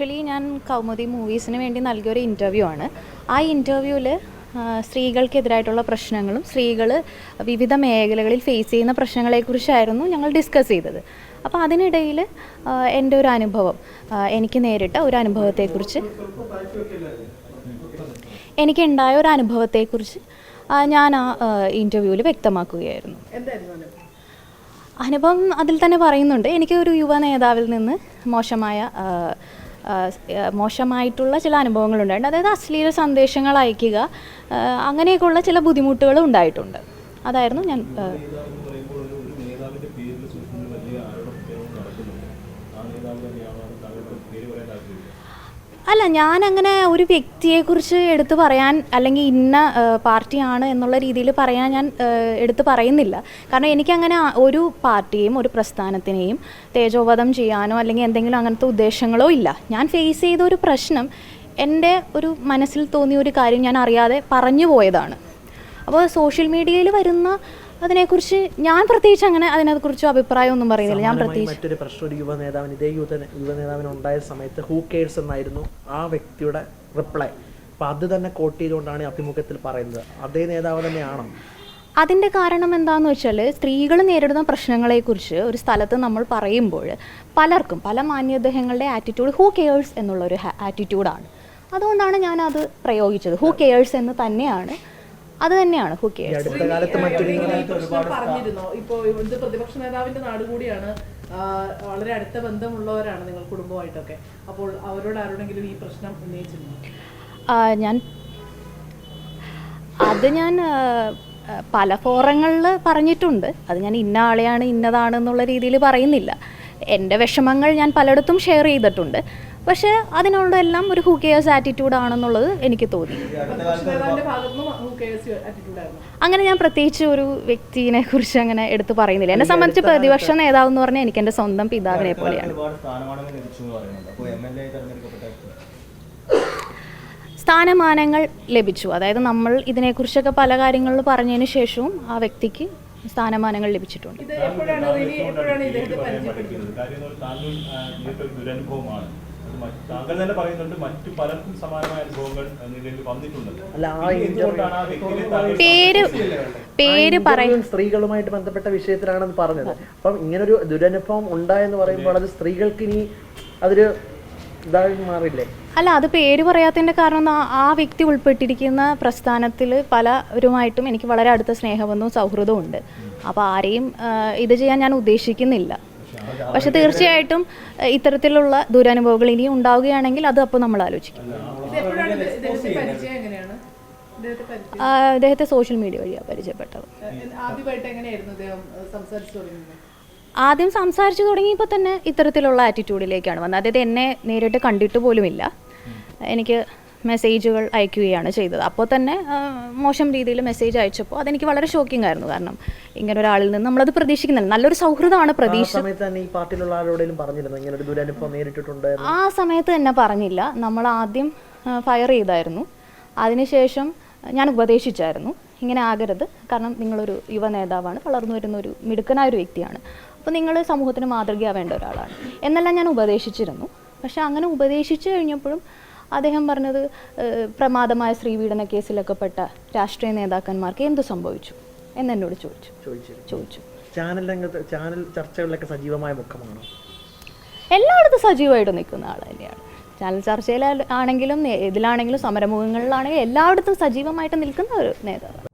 Actually ഞാൻ കൗമുദി മൂവീസിന് വേണ്ടി നൽകിയൊരു interview ആണ്. ആ ഇന്റർവ്യൂവിൽ സ്ത്രീകൾക്കെതിരായിട്ടുള്ള പ്രശ്നങ്ങളും സ്ത്രീകൾ വിവിധ മേഖലകളിൽ ഫേസ് ചെയ്യുന്ന പ്രശ്നങ്ങളെക്കുറിച്ചായിരുന്നു ഞങ്ങൾ ഡിസ്കസ് ചെയ്തത്. അപ്പോൾ അതിനിടയിൽ എന്റെ ഒരു അനുഭവം എനിക്ക് നേരിട്ട ഒരു അനുഭവത്തെക്കുറിച്ച്. എനിക്കുണ്ടായ ഒരു അനുഭവത്തെക്കുറിച്ച് ഞാൻ ആ ഇന്റർവ്യൂവിൽ വ്യക്തമാക്കുകയായിരുന്നു. അനുഭവം അതിൽ തന്നെ പറയുന്നുണ്ട്. എനിക്ക് ഒരു യുവ നേതാവിൽ നിന്ന് മോശമായ മോശമായിട്ടുള്ള ചില അനുഭവങ്ങളുണ്ടായിട്ടുണ്ട്. അതായത് അശ്ലീല സന്ദേശങ്ങൾ അയക്കുക അങ്ങനെയൊക്കെയുള്ള ചില ബുദ്ധിമുട്ടുകളും ഉണ്ടായിട്ടുണ്ട്. അതായിരുന്നു ഞാൻ ആ, അല്ല ഞാൻ അങ്ങനെ ഒരു വ്യക്തിയെക്കുറിച്ച് എടുത്തു പറയാൻ അല്ലെങ്കിൽ ഇന്ന പാർട്ടിയാണ് എന്നുള്ള രീതിയിൽ പറയാൻ ഞാൻ എടുത്തു പറയുന്നില്ല. കാരണം എനിക്കങ്ങനെ ഒരു പാർട്ടിയെയും ഒരു പ്രസ്ഥാനത്തിനെയും തേജോവധം ചെയ്യാനോ അല്ലെങ്കിൽ എന്തെങ്കിലും അങ്ങനത്തെ ഉദ്ദേശങ്ങളോ ഇല്ല. ഞാൻ ഫേസ് ചെയ്ത ഒരു പ്രശ്നം എന്റെ ഒരു മനസ്സിൽ തോന്നിയ ഒരു കാര്യം ഞാൻ അറിയാതെ പറഞ്ഞു പോയതാണ്. അപ്പോൾ സോഷ്യൽ മീഡിയയിൽ വരുന്ന അതിനെക്കുറിച്ച് ഞാൻ പ്രത്യേകിച്ച് അങ്ങനെ അതിനെക്കുറിച്ച് അഭിപ്രായമൊന്നും പറയുന്നില്ല. ഞാൻ പ്രത്യേകിച്ച് മറ്റൊരു പ്രശ്നം ഒരു യുവ നേതാവിന് ഇതേ യുവ യുവ നേതാവിന് ഉണ്ടായ സമയത്ത് ഹൂ കെയർസ് എന്നായിരുന്നു ആ വ്യക്തിയുടെ റിപ്ലൈ അപ്പൊ അത് തന്നെ കോട്ട് ചെയ്തുകൊണ്ടാണ് അഭിമുഖത്തിൽ പറയുന്നത്. അതേ നേതാവ് തന്നെയാണോ? അതിന്റെ കാരണം എന്താണെന്ന് വെച്ചാൽ സ്ത്രീകൾ നേരിടുന്ന പ്രശ്നങ്ങളെക്കുറിച്ച് ഒരു സ്ഥലത്ത് നമ്മൾ പറയുമ്പോൾ പലർക്കും പല മാന്യദേഹങ്ങളുടെ ആറ്റിറ്റ്യൂഡ് ഹൂ കെയേഴ്സ് എന്നുള്ളൊരു ആറ്റിറ്റ്യൂഡാണ് അതുകൊണ്ടാണ് ഞാൻ അത് പ്രയോഗിച്ചത്. ഹൂ കെയേഴ്സ് എന്ന് തന്നെയാണ് അത് തന്നെയാണ്. അടുത്ത കാലത്ത് മറ്റൊരു ഇങ്ങനെ പറഞ്ഞിരുന്നോ. ഇപ്പോ ഇത് പ്രതിപക്ഷ നേതാവിന്റെ നാട് കൂടിയാണ്. വളരെ അടുത്ത ബന്ധമുള്ളവരാണ് നിങ്ങൾ കുടുംബമായിട്ടൊക്കെ. അപ്പോൾ അവരോട് ആരോടെങ്കിലും ഈ പ്രശ്നം ഉന്നയിച്ചിരുന്നു? ഞാൻ അത് ഞാൻ പല ഫോറങ്ങളിൽ പറഞ്ഞിട്ടുണ്ട്. അത് ഞാൻ ഇന്ന ആളെയാണ് ഇന്നതാണ് എന്നുള്ള രീതിയിൽ പറയുന്നില്ല. എന്റെ വിഷമങ്ങൾ ഞാൻ പലയിടത്തും ഷെയർ ചെയ്തിട്ടുണ്ട്. പക്ഷേ അതിനുള്ളതെല്ലാം ഒരു ഹൂ കെയേഴ്സ് ആറ്റിറ്റ്യൂഡ് ആണെന്നുള്ളത് എനിക്ക് തോന്നി. അങ്ങനെ ഞാൻ പ്രത്യേകിച്ച് ഒരു വ്യക്തിനെ കുറിച്ച് അങ്ങനെ എടുത്ത് പറയുന്നില്ല. എന്നെ സംബന്ധിച്ച് പ്രതിപക്ഷ നേതാവ് എന്ന് പറഞ്ഞാൽ എനിക്ക് എന്റെ സ്വന്തം പിതാവിനെ പോലെയാണ്. സ്ഥാനമാനങ്ങൾ ലഭിച്ചു എന്ന് പറയുന്നുണ്ട്. അപ്പോൾ എം എൽ സ്ഥാനമാനങ്ങൾ ലഭിച്ചു. അതായത് നമ്മൾ ഇതിനെക്കുറിച്ചൊക്കെ പല കാര്യങ്ങളിൽ പറഞ്ഞതിന് ശേഷവും ആ വ്യക്തിക്ക് സ്ഥാനമാനങ്ങൾ ലഭിച്ചിട്ടുണ്ട്. താങ്കൾ തന്നെ പറയുന്നുണ്ട് മറ്റു പലർക്കും സമാനമായ അനുഭവങ്ങൾ നിലവിൽ വന്നിട്ടുണ്ട്. അല്ല, ആ പിന്നെ എന്തുകൊണ്ടാണ് ആ വ്യക്തിയെ പേര് പേര് ആ സ്ത്രീകളുമായിട്ട് ബന്ധപ്പെട്ട വിഷയത്തിലാണെന്ന് പറഞ്ഞത്. അപ്പം ഇങ്ങനൊരു ദുരനുഭവം ഉണ്ടായെന്ന് പറയുമ്പോൾ അത്. സ്ത്രീകൾക്ക് ഇനി അതൊരു ഇതായി മാറില്ലേ? അല്ല അത് പേര് പറയാത്തതിന്റെ കാരണം ആ- ആ വ്യക്തി ഉൾപ്പെട്ടിരിക്കുന്ന പ്രസ്ഥാനത്തിൽ പലരുമായിട്ടും എനിക്ക് വളരെ അടുത്ത സ്നേഹബന്ധവും സൗഹൃദവും ഉണ്ട്. അപ്പോൾ ആരെയും ഇത് ചെയ്യാൻ ഞാൻ ഉദ്ദേശിക്കുന്നില്ല. പക്ഷെ തീർച്ചയായിട്ടും ഇത്തരത്തിലുള്ള ദുരനുഭവങ്ങൾ ഇനിയും ഉണ്ടാവുകയാണെങ്കിൽ അത് അപ്പോൾ നമ്മൾ ആലോചിക്കും. അദ്ദേഹത്തെ സോഷ്യൽ മീഡിയ വഴിയാ പരിചയപ്പെട്ടത്. ആദ്യം സംസാരിച്ചു തുടങ്ങിയപ്പോൾ തന്നെ ഇത്തരത്തിലുള്ള ആറ്റിറ്റ്യൂഡിലേക്കാണ് വന്നത്. അതായത് എന്നെ നേരിട്ട് കണ്ടിട്ട് പോലുമില്ല. എനിക്ക് മെസ്സേജുകൾ അയക്കുകയാണ് ചെയ്തത്. അപ്പോൾ തന്നെ മോശം രീതിയിൽ മെസ്സേജ് അയച്ചപ്പോൾ അതെനിക്ക് വളരെ ഷോക്കിംഗ് ആയിരുന്നു. കാരണം ഇങ്ങനെ ഒരാളിൽ നിന്ന് നമ്മളത് പ്രതീക്ഷിക്കുന്നില്ല. നല്ലൊരു സൗഹൃദമാണ് പ്രതീക്ഷ? ആ സമയത്ത് തന്നെ പറഞ്ഞില്ല. നമ്മൾ ആദ്യം ഫയർ ചെയ്തായിരുന്നു. അതിനുശേഷം ഞാൻ ഉപദേശിച്ചായിരുന്നു. ഇങ്ങനെ ആകരുത്. കാരണം നിങ്ങളൊരു യുവ നേതാവാണ്. വളർന്നു വരുന്ന ഒരു മിടുക്കനായ ഒരു വ്യക്തിയാണ്. അപ്പോൾ നിങ്ങൾ സമൂഹത്തിന് മാതൃകയാവേണ്ട ഒരാളാണ്. എന്നെല്ലാം ഞാൻ ഉപദേശിച്ചിരുന്നു. പക്ഷേ അങ്ങനെ ഉപദേശിച്ചു കഴിഞ്ഞപ്പോഴും അദ്ദേഹം പറഞ്ഞത് പ്രമാദമായ ശ്രീപീഡന കേസിലൊക്കെ പെട്ട രാഷ്ട്രീയ നേതാക്കന്മാർക്ക് എന്ത് സംഭവിച്ചു? എന്നെന്നോട് ചോദിച്ചു. ചോദിച്ചു. ചാനൽ രംഗത്ത് ചാനൽ ചർച്ചകളിലൊക്കെ സജീവമായ മുഖമാണോ? എല്ലായിടത്തും സജീവമായിട്ട് നിൽക്കുന്ന ആൾ തന്നെയാണ്. ചാനൽ ചർച്ചയിലാണെങ്കിലും ഇതിലാണെങ്കിലും സമരമുഖങ്ങളിലാണെങ്കിലും എല്ലായിടത്തും സജീവമായിട്ട് നിൽക്കുന്ന ഒരു നേതാവ്